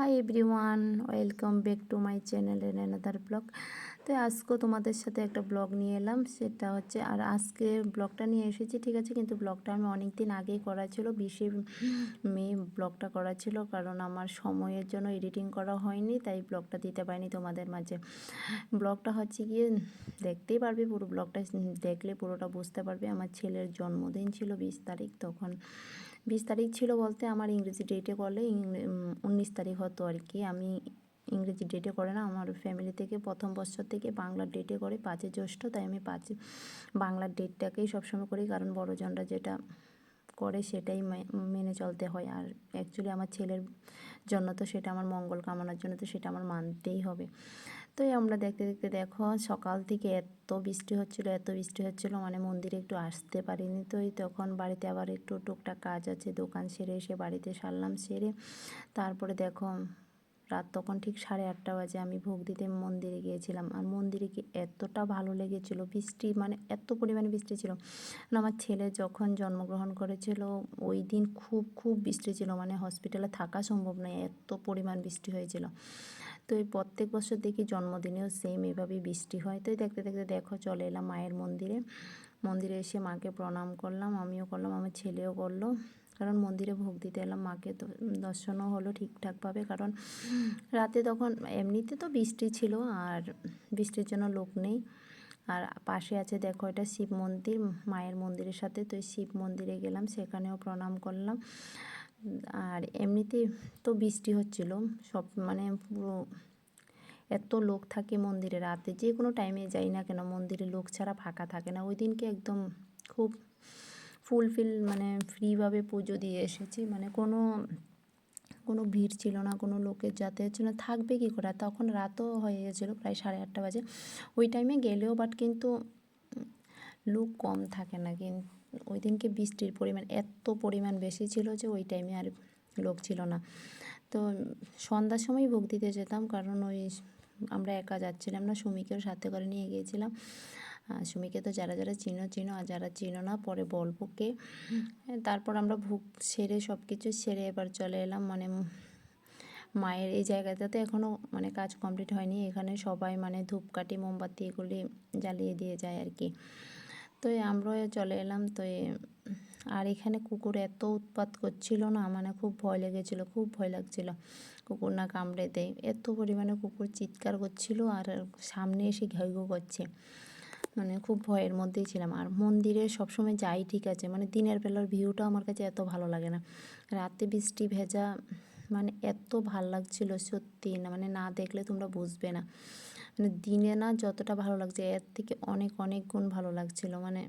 Hi everyone welcome back to my channel and another vlog তো আজকেও তোমাদের সাথে একটা ব্লগ নিয়ে এলাম, সেটা হচ্ছে আর আজকে ব্লগটা নিয়ে এসেছি, ঠিক আছে? কিন্তু ব্লগটা আমি অনেক দিন আগেই করা ছিল, বিশে মে ব্লগটা করা ছিল, কারণ আমার সময়ের জন্য এডিটিং করা হয়নি, তাই ব্লগটা দিতে পারিনি তোমাদের মাঝে। ব্লগটা হচ্ছে গিয়ে দেখতেই পারবে, পুরো ব্লগটা দেখলে পুরোটা বুঝতে পারবে। আমার ছেলের জন্মদিন ছিল বিশ তারিখ, তখন বিশ তারিখ ছিল বলতে আমার ইংরেজি ডেটে করলে উনিশ তারিখ হতো আর কি। আমি ইংরেজি ডেটে করে না, আমার ফ্যামিলি থেকে প্রথম বছর থেকে বাংলার ডেটে করে পাঁচে জ্যৈষ্ঠ, তাই আমি পাঁচ বাংলার ডেটটাকেই সবসময় করি, কারণ বড়জনরা যেটা করে সেটাই মেনে চলতে হয়। আর অ্যাকচুয়ালি আমার ছেলের জন্য তো সেটা আমার মঙ্গল কামনার জন্য তো সেটা আমার মানতেই হবে। তো আমরা দেখতে দেখতে দেখো সকাল থেকে এত বৃষ্টি হচ্ছিল, এত বৃষ্টি হচ্ছিল মানে মন্দিরে একটু আসতে পারিনি। তো এই তখন বাড়িতে আবার একটু টুকটাক কাজ আছে, দোকান সেরে এসে বাড়িতে সারলাম, সেরে তারপরে দেখো রাত তখন ঠিক সাড়ে আটটা বাজে আমি ভোগ দিতে মন্দিরে গিয়েছিলাম। আর মন্দিরে কি এতটা ভালো লেগেছিলো, বৃষ্টি মানে এত পরিমাণে বৃষ্টি ছিল। আমার ছেলে যখন জন্মগ্রহণ করেছিল, ওই দিন খুব খুব বৃষ্টি ছিল। মানে হসপিটালে থাকা সম্ভব নয়, এত পরিমাণ বৃষ্টি হয়েছিল। তো এই প্রত্যেক বছর দেখি জন্মদিনেও সেম এভাবেই বৃষ্টি হয়। তো দেখতে দেখতে দেখো, চলে এলাম মায়ের মন্দিরে। মন্দিরে এসে মাকে প্রণাম করলাম, আমিও করলাম, আমার ছেলেও করল। কারণ মন্দিরে ভোগ দিতে এলাম, মাকে তো দর্শনও হলো ঠিকঠাকভাবে। কারণ রাতে তখন এমনিতে তো বৃষ্টি ছিল, আর বৃষ্টির জন্য লোক নেই। আর পাশে আছে দেখো, এটা শিব মন্দির, মায়ের মন্দিরের সাথে তো শিব মন্দিরে গেলাম, সেখানেও প্রণাম করলাম। আর এমনিতে তো বৃষ্টি হচ্ছিল, সব মানে পুরো এত লোক থাকে মন্দিরে, রাতে যে কোনো টাইমে যাই না কেন, মন্দিরে লোক ছাড়া ফাঁকা থাকে না। ওই দিনকে একদম খুব ফুলফিল মানে ফ্রিভাবে পুজো দিয়ে এসেছি। মানে কোনো কোনো ভিড় ছিল না, কোনো লোকের যাতায়াত ছিল না। থাকবে কী করে? তখন রাতও হয়ে গেছিল, প্রায় সাড়ে আটটা বাজে। ওই টাইমে গেলেও বাট কিন্তু লোক কম থাকে না। কিন্তু ওই দিনকে বৃষ্টির পরিমাণ এত পরিমাণ বেশি ছিল যে ওই টাইমে আর লোক ছিল না। তো সন্ধ্যার সময় ভোগ দিতে যেতাম, কারণ ওই আমরা একা যাচ্ছিলাম না, সুমিকেও সাথে করে নিয়ে গিয়েছিলাম। সুমিকে তো যারা যারা চিনো চিনো আর যারা চিনো না পরে বলব কে তারপর আমরা ভোগ সেরে সব কিছু সেরে এবার চলে এলাম। মানে মায়ের এই জায়গাটাতে এখনও মানে কাজ কমপ্লিট হয়নি। এখানে সবাই মানে ধূপকাঠি মোমবাতি এগুলি জ্বালিয়ে দিয়ে যায় আর কি। তো আমরাও চলে এলাম। তো আর এখানে কুকুর এত উৎপাত করছিল না মানে খুব ভয় লেগেছিলো খুব ভয় লাগছিল কুকুর না কামড়ে দেয় এত পরিমাণে কুকুর চিৎকার করছিল আর সামনে এসে ঘেউ করছে। মানে খুব ভয়ের মধ্যেই ছিলাম। আর মন্দিরে সবসময় যাই ঠিক আছে মানে দিনের বেলার ভিউটা আমার কাছে এত ভালো লাগে না। রাতে বৃষ্টি ভেজা মানে এত ভালো লাগছিল সত্যি না মানে না দেখলে তোমরা বুঝবে না। মানে দিনে না যতটা ভালো লাগছে, এর থেকে অনেক অনেক গুণ ভালো লাগছিল। মানে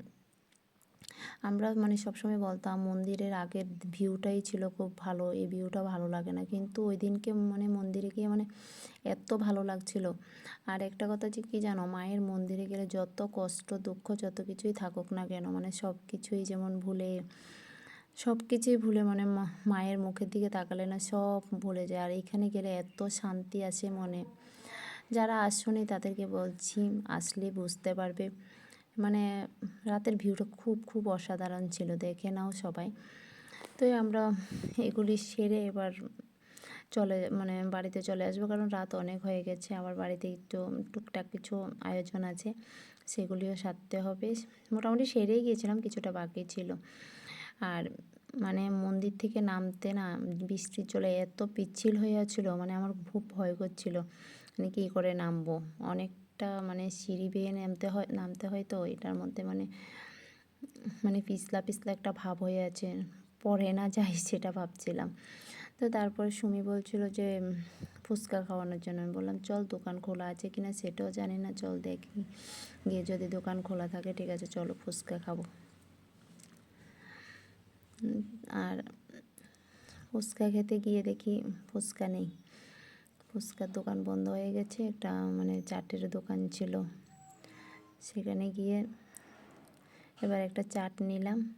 আমরা মানে সবসময় বলতাম মন্দিরের আগের ভিউটাই ছিল খুব ভালো, এই ভিউটা ভালো লাগে না। কিন্তু ওই দিনকে মানে মন্দিরে গিয়ে মানে এত ভালো লাগছিল। আর একটা কথা যে কী জানো, মায়ের মন্দিরে গেলে যত কষ্ট, দুঃখ যত কিছুই থাকুক না কেন মানে সব কিছুই যেমন ভুলে সব কিছুই ভুলে মানে মায়ের মুখের দিকে তাকালে না সব ভুলে যায়। আর এখানে গেলে এত শান্তি আসে মনে। যারা আসনি তাদেরকে বলছি, আসলে বুঝতে পারবে। মানে রাতের ভিউটা খুব খুব অসাধারণ ছিল, দেখে নাও সবাই। তো আমরা এগুলি সেরে এবার চলে মানে বাড়িতে চলে আসব, কারণ রাত অনেক হয়ে গেছে। আবার বাড়িতে একটু টুকটাক কিছু আয়োজন আছে, সেগুলিও সারতে হবে। মোটামুটি সেরেই গিয়েছিলাম, কিছুটা বাকি ছিল। আর মানে মন্দির থেকে নামতে না, বৃষ্টির চলে এত পিচ্ছিল হয়ে যাচ্ছিল মানে আমার খুব ভয় করছিল। মানে কী করে নামবো? অনেকটা মানে সিঁড়ি বেয়ে নামতে হয় নামতে হয় তো এটার মধ্যে মানে মানে পিছলা পিছলা একটা ভাব হয়ে আছে, পরে না যাই সেটা ভাবছিলাম। তো তারপরে সুমি বলছিল যে, ফুচকা খাওয়ানোর জন্য। আমি বললাম, চল দোকান খোলা আছে কিনা সেটাও জানি না, চল দেখি। গিয়ে যদি দোকান খোলা থাকে, ঠিক আছে, চলো ফুচকা খাব। আর ফুচকা খেতে গিয়ে দেখি ফুচকা নেই। ফুচকার দোকান বন্ধ হয়ে গেছে। একটা মানে চাটের দোকান ছিল। সেখানে গিয়ে এবার একটা চাট নিলাম।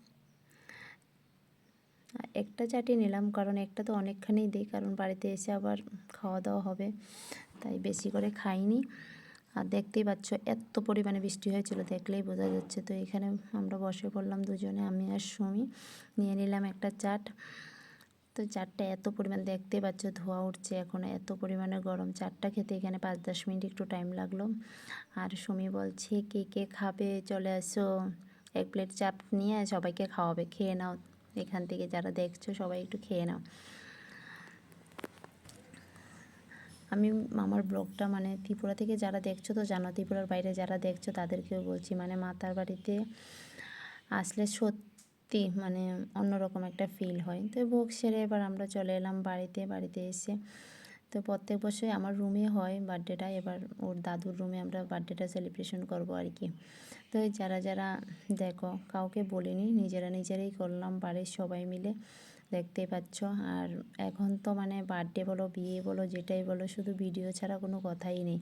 একটা চাটই নিলাম, কারণ একটা তো অনেকখানি দিই, কারণ বাড়িতে এসে আবার খাওয়া দাওয়া হবে। তাই বেশি করে খাইনি। আর দেখতেই পাচ্ছ, এত পরিমাণে বৃষ্টি হয়েছিল, দেখলেই বোঝা যাচ্ছে। তো এখানে আমরা বসে পড়লাম দুজনে, আমি আর সুমি। নিয়ে নিলাম একটা চাট। তো চারটা এত পরিমাণ দেখতে পাচ্ছ, ধোয়া উঠছে এখন, এত পরিমাণে গরম। চারটা খেতে এখানে পাঁচ দশ মিনিট একটু টাইম লাগল। আর সুমি বলছে, কে কে খাবে? চলে আসো এক প্লেট চাপ নিয়ে সবাইকে খাওয়াবে, খেয়ে নাও। এখান থেকে যারা দেখছ, সবাই একটু খেয়ে নাও। আমি আমার ব্লগটা মানে ত্রিপুরা থেকে যারা দেখছ তো জানো, ত্রিপুরার বাইরে যারা দেখছ তাদেরকেও বলছি মানে মাতার বাড়িতে আসলে সত্যি মানে অন্যরকম একটা ফিল হয়। তো ভোগ সেরে এবার আমরা চলে এলাম বাড়িতে বাড়িতে এসে। তো প্রত্যেক বছরই আমার রুমে হয় বার্থডেটা এবার ওর দাদুর রুমে আমরা বার্থডেটা সেলিব্রেশন করব আর কি। তো যারা যারা দেখো, কাউকে বলিনি, নিজেরা নিজেরাই করলাম বাড়ির সবাই মিলে, দেখতেই পাচ্ছ। আর এখন তো মানে বার্থডে বলো, বিয়ে বলো, যেটাই বলো, শুধু ভিডিও ছাড়া কোনো কথাই নেই।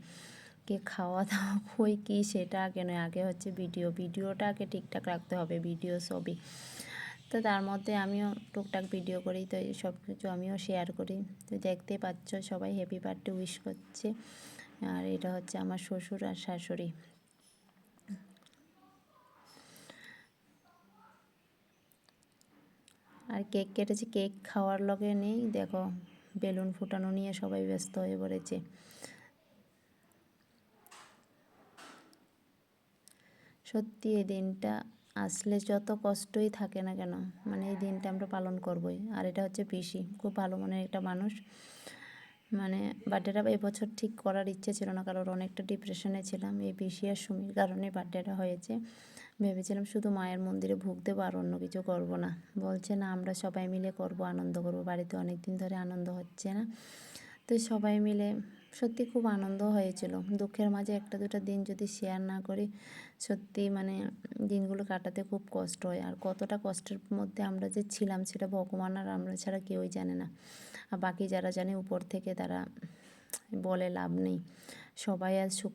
কে খাওয়া দাওয়া কই কী সেটা আগে নয়, আগে হচ্ছে ভিডিও ভিডিওটা আগে ঠিকঠাক রাখতে হবে ভিডিও ছবি। তো তার মধ্যে আমিও টুকটাক ভিডিও করি, তো সব কিছু আমিও শেয়ার করি। তো দেখতে পাচ্ছ সবাই হ্যাপি বার্থডে উইশ করছে। আর এটা হচ্ছে আমার শ্বশুর আর শাশুড়ি। আর কেক কেটেছে কেক খাওয়ার লগে নেই, দেখো, বেলুন ফুটানো নিয়ে সবাই ব্যস্ত হয়ে পড়েছে। সত্যি এই দিনটা আসলে যত কষ্টই থাকে না কেন মানে এই দিনটা আমরা পালন করবই। আর এটা হচ্ছে পিসি, খুব ভালো মনের একটা মানুষ। মানে বার্থডেটা এবছর ঠিক করার ইচ্ছে ছিল না, কারণ অনেকটা ডিপ্রেশনে ছিলাম এই পিসি আর সুমির কারণে বার্থডেটা হয়েছে। ভেবেছিলাম শুধু মায়ের মন্দিরে ভোগ দেবো আর অন্য কিছু করব না। বলছে, না, আমরা সবাই মিলে করব, আনন্দ করব। বাড়িতে অনেক দিন ধরে আনন্দ হচ্ছে না। তো সবাই মিলে সত্যি খুব আনন্দ হয়েছিল। দুঃখের মাঝে একটা দুটা দিন যদি শেয়ার না করি সত্যি মানে দিনগুলো কাটাতে খুব কষ্ট হয়। আর কতটা কষ্টের মধ্যে আমরা যে ছিলাম সেটা ভগবান আর আমরা ছাড়া কেউই জানে না। আর বাকি যারা জানে উপর থেকে তারা বলে লাভ নেই। সবাই আর সুখ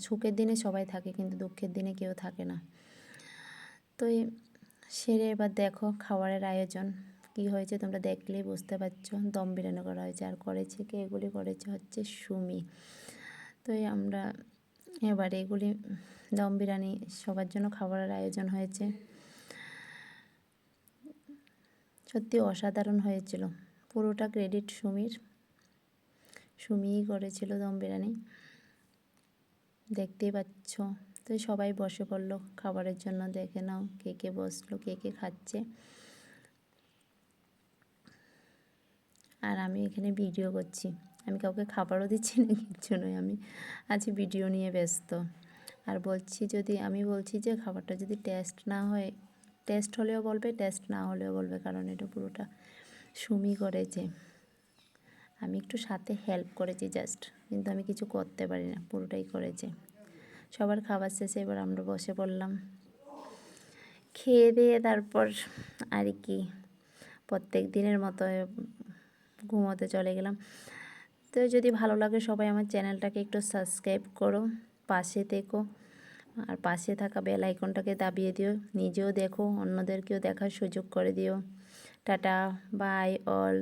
সুখের দিনে সবাই থাকে কিন্তু দুঃখের দিনে কেউ থাকে না। তো সেরে এবার দেখো খাবারের আয়োজন। কি হয়েছে তোমরা দেখলেই বুঝতে পারছ। দম বিরিয়ানি করা হয়েছে। আর করেছে কে? এগুলি করেছে হচ্ছে সুমি। তো আমরা এবার এগুলি দম বিরিয়ানি সবার জন্য খাবারের আয়োজন হয়েছে। সত্যি অসাধারণ হয়েছিল। পুরোটা ক্রেডিট সুমির। সুমিই করেছিল দম বিরিয়ানি। দেখতেই পাচ্ছ। তো সবাই বসে পড়ল। খাবারের জন্য দেখে নাও কে কে বসল, কে কে খাচ্ছে। আর আমি এখানে ভিডিও করছি। আমি কাউকে খাবারও দিচ্ছি না, কিচ্ছু নয়। আমি আজ ভিডিও নিয়ে ব্যস্ত। আর বলছি যদি, আমি বলছি যে খাবারটা যদি টেস্ট না হয় টেস্ট হলেও বলবে টেস্ট না হলেও বলবে, কারণ এটা পুরোটা সুমি করেছে। আমি একটু সাথে হেল্প করেছি জাস্ট কিন্তু আমি কিছু করতে পারি না, পুরোটাই করেছে। সবার খাবার শেষে এবার আমরা বসে পড়লাম। খেয়ে দিয়ে তারপর আর কি, প্রত্যেক দিনের মতো ঘুমোতে চলে গেলাম। তো যদি ভালো লাগে সবাই আমার চ্যানেলটাকে একটু সাবস্ক্রাইব করো, পাশে দেখো আর পাশে থাকা বেল আইকনটাকে দাবিয়ে দিও, নিজেও দেখো, অন্যদেরকেও দেখার সুযোগ করে দিও। Tata, bye, all.